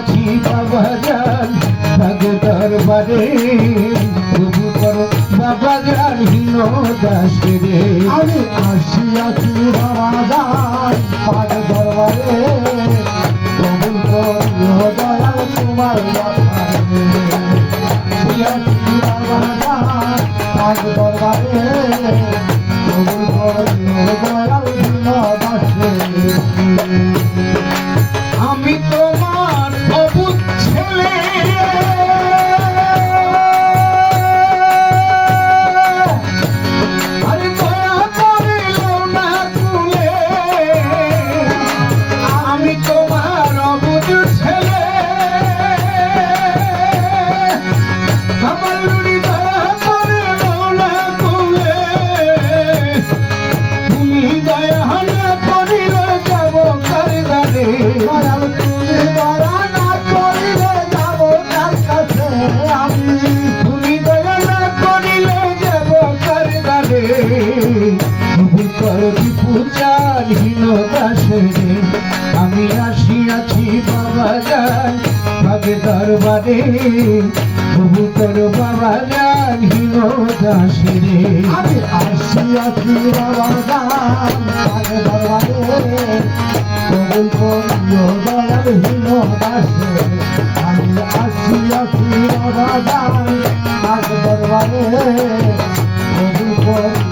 আছি বাবা জান ভাগো দরবারে প্রভু করো বাবা হীন দাস আমি আসি আছি বাবা জান দরবারে। পূজার হীন দাসরে আমি আসিয়াছি বাবা যান ভাবে দরবারে, বহু তোর বাবা যান হীন দাসরে। আমি আসিয়াছি বাবা যান ভাবে দরবারে, বহু তোর বাবার হীন দাসরে। আমি আসিয়াছি বাবা যান ভাবে দরবারে, বহু তোর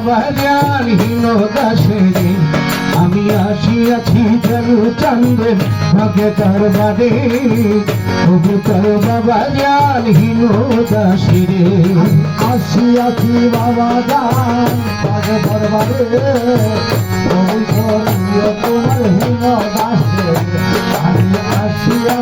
আমার হীন দাসেরি আমি আসিয়াছি যেন চন্দ্রের ভগে তার বাদে। তবু তার বাবা জ্ঞান হীন দাসেরে আসিয়াছি বাবা জান ভগে তার বাদে। তবু তোমার হীন দাসেরে আমি আসিয়া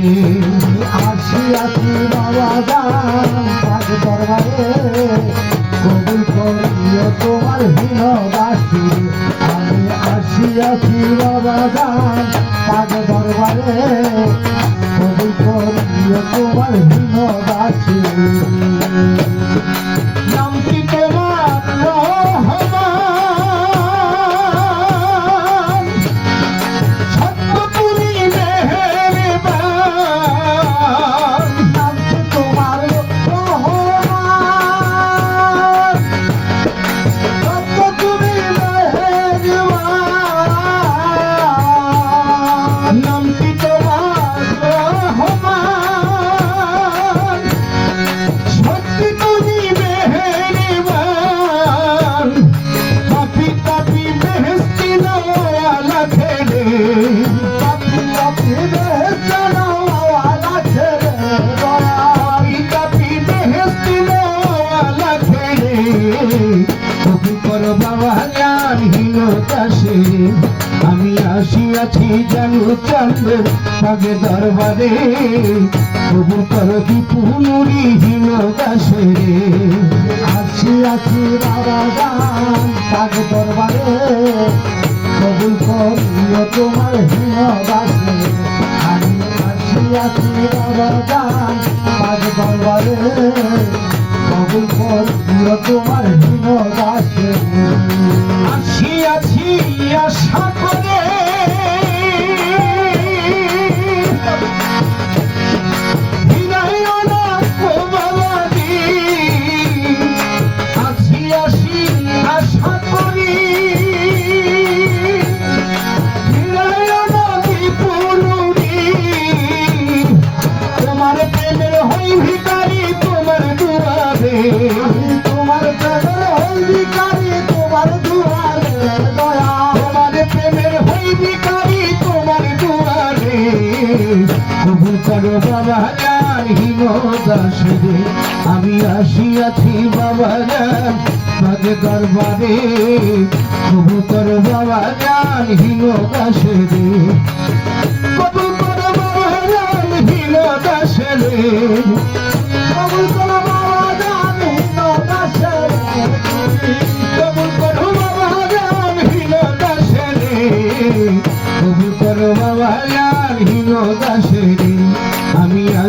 আমি আসিয়াছি বাবা দাম পাঁচ দরবারে, কবুল করিও তোমার হীন দাসী আমি আসিয়াছি বাবা দাম পাঁচ দরবারে, কবুল করিও তোমার হীন দাসী কবি কর বাবা জ্ঞানহীন দাসে, আমি আসিয়াছি জানু চন্দ্রের পাগে দরবারে। কবু কর বিপুনুরিহীন দাসে রে আসিয়াছি বাবা গান পাগ দরবারে। কবুল করিও তোমার হীন দাসে, আমি আসিয়াছি বাবা গান দরবারে। কবুল করিও তোমার হীন আসে আসিয়াছি রে আমি আসিয়াছি বাবা জান মাঝে দরবারে কবুল করো বাবা জান হিম দাস রে। কবুল করো বাবা জান হিম দাস রে।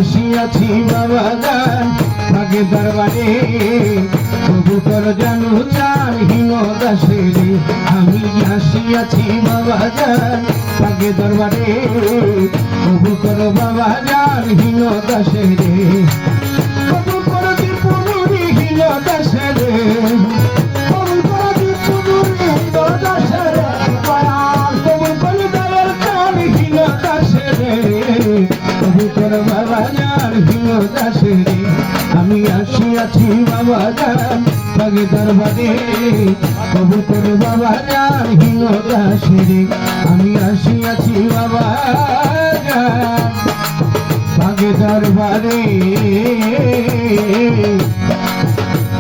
আমি আসিয়াছি বাবা জান ভাগে দরবারে, তবু করো জানু চার হিম দাস রে আমি আসিয়াছি বাবা জান ভাগে দরবারে, তবু করো বাবা জান হিম দাস দাসে আমি আসিয়াছি বাবা যান তাকে দরবারে। কবুতর বাবা যান হিন দাসে আমি আসিয়াছি বাবা যান তাকে দরবারে।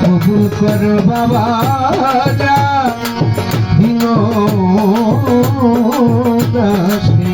কবুল কর বাবা যান হিন দাসে